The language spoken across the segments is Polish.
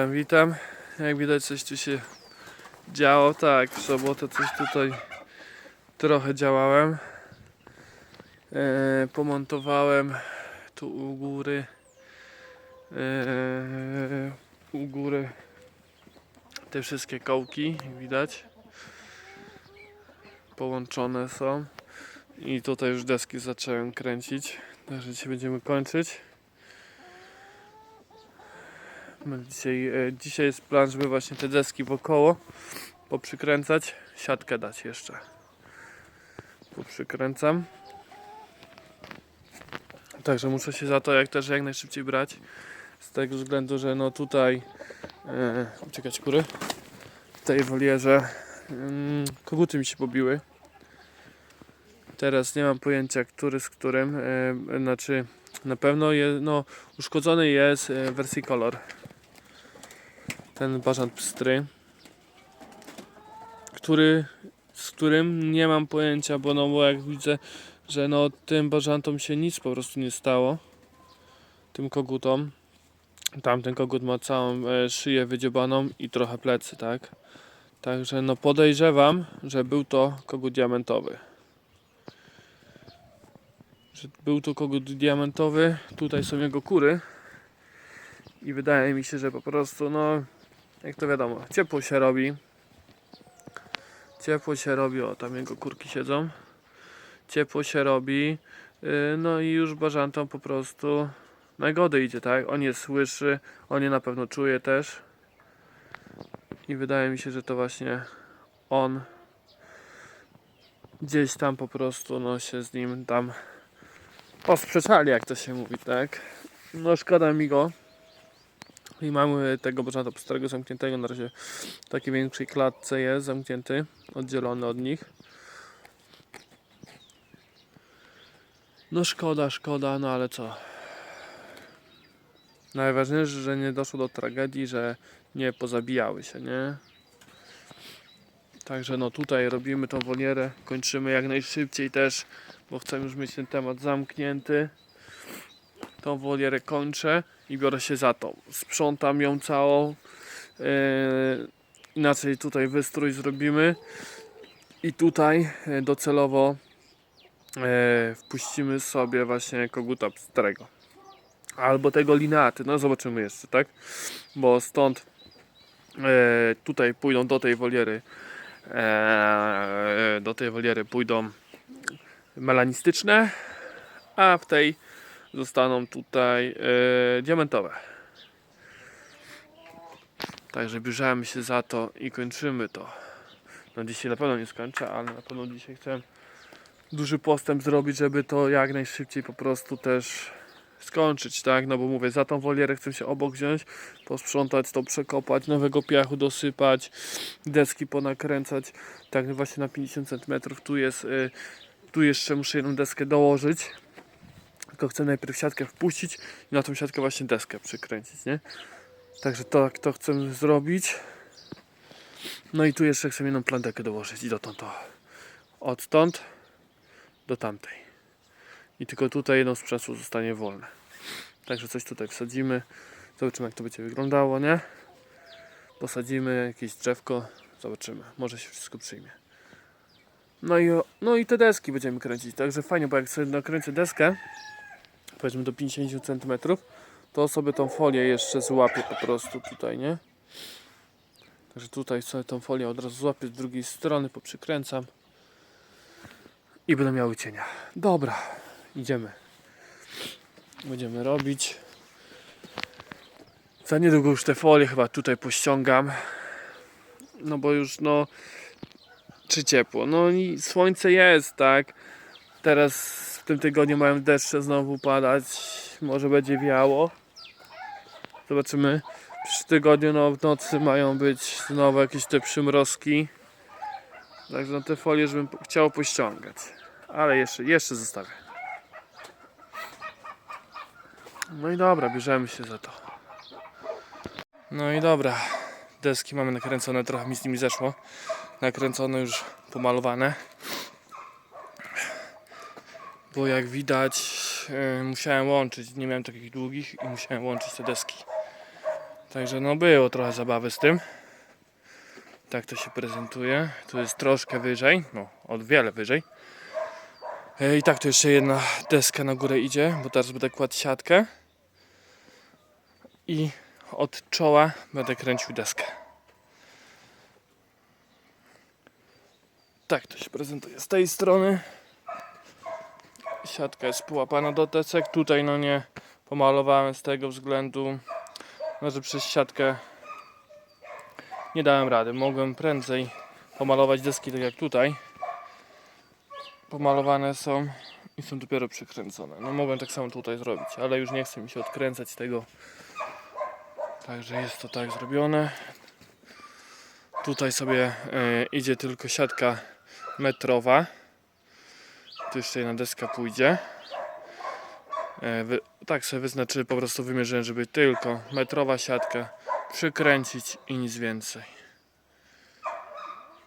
Witam, witam. Jak widać coś tu się działo. Tak, w sobotę coś tutaj trochę działałem. E, pomontowałem tu u góry e, u góry te wszystkie kołki, widać. Połączone są. I tutaj już deski zacząłem kręcić. Także dzisiaj będziemy kończyć. Dzisiaj, e, dzisiaj jest plan, żeby właśnie te deski wokoło poprzykręcać, siatkę dać jeszcze. Poprzykręcam. Także muszę się za to jak też jak najszybciej brać. Z tego względu, że no tutaj e, uciekać kury. W tej wolierze mm, koguty mi się pobiły. Teraz nie mam pojęcia, który z którym. E, znaczy, na pewno je, no, uszkodzony jest e, wersji kolor ten bażant pstry, który, z którym nie mam pojęcia, bo no bo jak widzę, że no tym bażantom się nic po prostu nie stało, tym kogutom. Tamten kogut ma całą e, szyję wydziobaną i trochę plecy, tak? Także no podejrzewam, że był to kogut diamentowy. Że był to kogut diamentowy, tutaj są jego kury. I wydaje mi się, że po prostu no jak to wiadomo, ciepło się robi. Ciepło się robi, o tam jego kurki siedzą. Ciepło się robi. Yy, no i już bażantom po prostu najgody idzie, tak? On je słyszy, on je na pewno czuje też. I wydaje mi się, że to właśnie on gdzieś tam po prostu no się z nim tam posprzeczali, jak to się mówi, tak? No szkoda mi go. I mamy tego bożanta pstrego zamkniętego na razie w takiej większej klatce jest zamknięty, oddzielony od nich. No szkoda, szkoda, no ale co. Najważniejsze, że nie doszło do tragedii, że nie pozabijały się, nie? Także no tutaj robimy tą wolierę, kończymy jak najszybciej też, bo chcę już mieć ten temat zamknięty. Tą wolierę kończę i biorę się za to. Sprzątam ją całą. Yy, inaczej tutaj wystrój zrobimy. I tutaj e, docelowo e, wpuścimy sobie właśnie koguta pstrego. Albo tego lineaty. No zobaczymy jeszcze, tak? Bo stąd e, tutaj pójdą do tej woliery e, do tej woliery pójdą melanistyczne, a w tej zostaną tutaj e, diamentowe. Także bierzemy się za to i kończymy to. No dzisiaj na pewno nie skończę, ale na pewno dzisiaj chcę duży postęp zrobić, żeby to jak najszybciej po prostu też skończyć, tak? No bo mówię, za tą wolierę chcę się obok wziąć, posprzątać to, przekopać, nowego piachu dosypać, deski ponakręcać, tak właśnie na 50 cm. Tu jest, y, tu jeszcze muszę jedną deskę dołożyć, tylko chcę najpierw siatkę wpuścić i na tą siatkę właśnie deskę przykręcić, nie? Także to, to chcę zrobić. No i tu jeszcze chcę jedną plantekę dołożyć i dotąd to. Odtąd do tamtej. I tylko tutaj jedno z zostanie wolne. Także coś tutaj wsadzimy. Zobaczymy jak to będzie wyglądało, nie? Posadzimy jakieś drzewko. Zobaczymy. Może się wszystko przyjmie. No i, no i te deski będziemy kręcić. Także fajnie, bo jak sobie nakręcę deskę, powiedzmy do 50 cm, to sobie tą folię jeszcze złapię po prostu tutaj, nie? Także tutaj sobie tą folię od razu złapię z drugiej strony, poprzykręcam i będę miały cienia. Dobra, idziemy. Będziemy robić. Za niedługo już te folie chyba tutaj pościągam. No bo już no czy ciepło. No i słońce jest, tak. Teraz tym tygodniu mają deszcze znowu padać. Może będzie wiało. Zobaczymy. W przyszłym tygodniu no, w nocy mają być znowu jakieś te przymrozki. Także no, te folie, żebym po- chciał pościągać. Ale jeszcze, jeszcze zostawię. No i dobra, bierzemy się za to. No i dobra. Deski mamy nakręcone, trochę mi z nimi zeszło. Nakręcone już, pomalowane. Bo jak widać, e, musiałem łączyć. Nie miałem takich długich i musiałem łączyć te deski. Także no było trochę zabawy z tym. Tak to się prezentuje. Tu jest troszkę wyżej, no od wiele wyżej. E, I tak tu jeszcze jedna deska na górę idzie, bo teraz będę kładł siatkę. I od czoła będę kręcił deskę. Tak to się prezentuje z tej strony. Siatka jest połapana do desek. Tutaj no nie pomalowałem z tego względu, no, że przez siatkę nie dałem rady. Mogłem prędzej pomalować deski tak jak tutaj. Pomalowane są i są dopiero przykręcone. No mogłem tak samo tutaj zrobić, ale już nie chcę mi się odkręcać tego. Także jest to tak zrobione. Tutaj sobie e, idzie tylko siatka metrowa. Tu jeszcze jedna deska pójdzie. E, tak sobie wyznaczyłem, po prostu wymierzyłem, żeby tylko metrowa siatka przykręcić i nic więcej.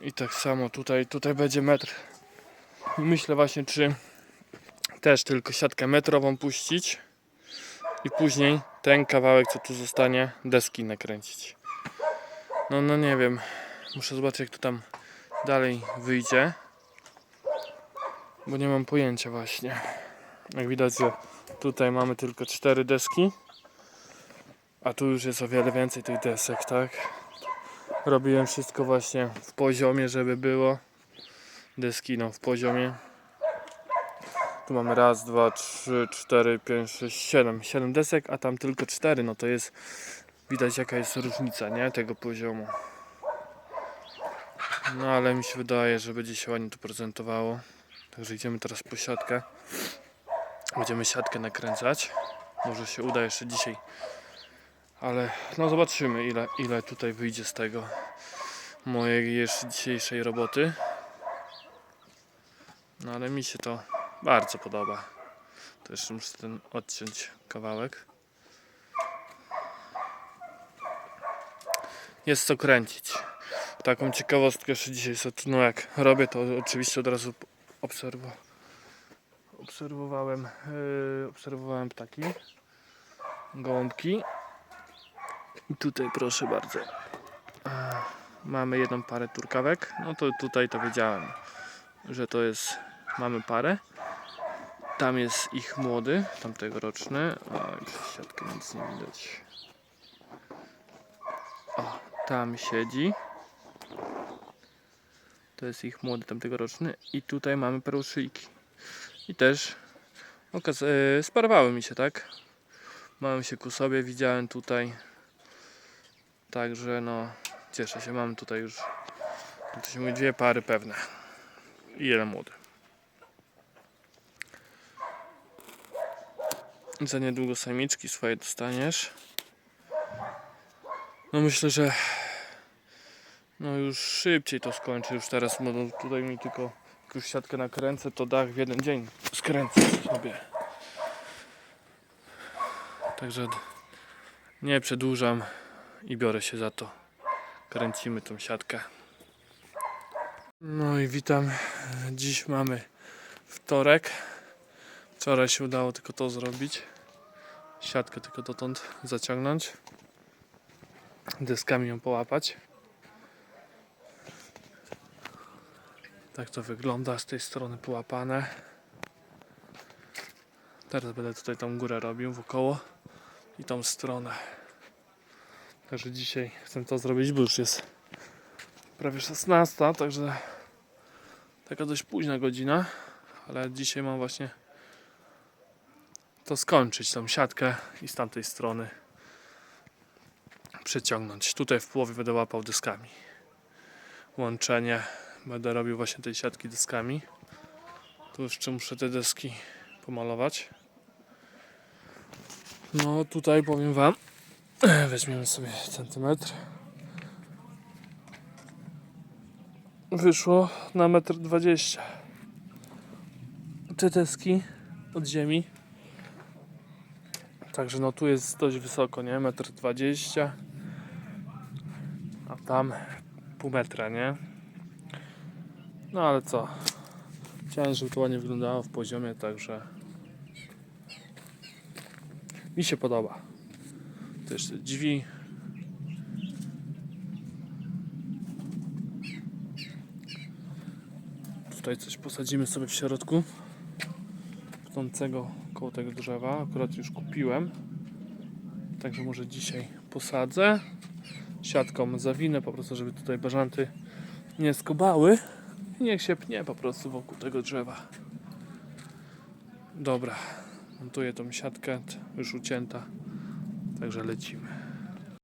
I tak samo tutaj, tutaj będzie metr. Myślę właśnie, czy też tylko siatkę metrową puścić i później ten kawałek, co tu zostanie, deski nakręcić. No, no nie wiem. Muszę zobaczyć, jak to tam dalej wyjdzie. Bo nie mam pojęcia właśnie. Jak widać, tutaj mamy tylko cztery deski. A tu już jest o wiele więcej tych desek, tak? Robiłem wszystko właśnie w poziomie, żeby było. Deski no w poziomie. Tu mamy raz, dwa, trzy, cztery, pięć, sześć, siedem. Siedem desek, a tam tylko cztery. No to jest widać jaka jest różnica, nie? Tego poziomu. No ale mi się wydaje, że będzie się ładnie to prezentowało. Także idziemy teraz po siatkę. Będziemy siatkę nakręcać. Może się uda jeszcze dzisiaj. Ale no zobaczymy ile, ile tutaj wyjdzie z tego mojej jeszcze dzisiejszej roboty. No ale mi się to bardzo podoba. To jeszcze muszę ten odciąć kawałek. Jest co kręcić. Taką ciekawostkę jeszcze dzisiaj no jak robię to oczywiście od razu obserwu obserwowałem yy, obserwowałem ptaki gołąbki. I tutaj proszę bardzo e, mamy jedną parę turkawek. No to tutaj to wiedziałem że to jest mamy parę. Tam jest ich młody tamtegoroczny. O przez siatkę nic nie widać. O tam siedzi to jest ich młody tamtegoroczny i tutaj mamy peruszyjki i też okaz- e, sparowały mi się tak Mam się ku sobie, widziałem tutaj. Także no, cieszę się, mam tutaj już, to się mówi, dwie pary pewne. I jeden młody. Za niedługo samiczki swoje dostaniesz. No myślę, że no już szybciej to skończę już teraz, no tutaj mi tylko jak już siatkę nakręcę, to dach w jeden dzień skręcę sobie. Także nie przedłużam i biorę się za to. Kręcimy tą siatkę. No i witam. Dziś mamy wtorek. Wczoraj się udało tylko to zrobić. Siatkę tylko dotąd zaciągnąć. Deskami ją połapać. Tak to wygląda z tej strony połapane. Teraz będę tutaj tą górę robił wokoło i tą stronę. Także dzisiaj chcę to zrobić, bo już jest prawie 16, także taka dość późna godzina, ale dzisiaj mam właśnie to skończyć, tą siatkę i z tamtej strony przeciągnąć. Tutaj w połowie będę łapał dyskami. Łączenie będę robił właśnie tej siatki dyskami. Tu jeszcze muszę te deski pomalować. No tutaj powiem wam, weźmiemy sobie centymetr. Wyszło na metr dwadzieścia. Te deski od ziemi. Także no tu jest dość wysoko, nie? Metr dwadzieścia. A tam pół metra, nie? No ale co? Chciałem, żeby to ładnie wyglądało w poziomie, także mi się podoba. Też te drzwi. Tutaj coś posadzimy sobie w środku pnącego koło tego drzewa. Akurat już kupiłem. Także może dzisiaj posadzę. Siatką zawinę po prostu, żeby tutaj bażanty nie skubały. Niech się pnie po prostu wokół tego drzewa. Dobra. Montuję tą siatkę. Już ucięta. Także lecimy.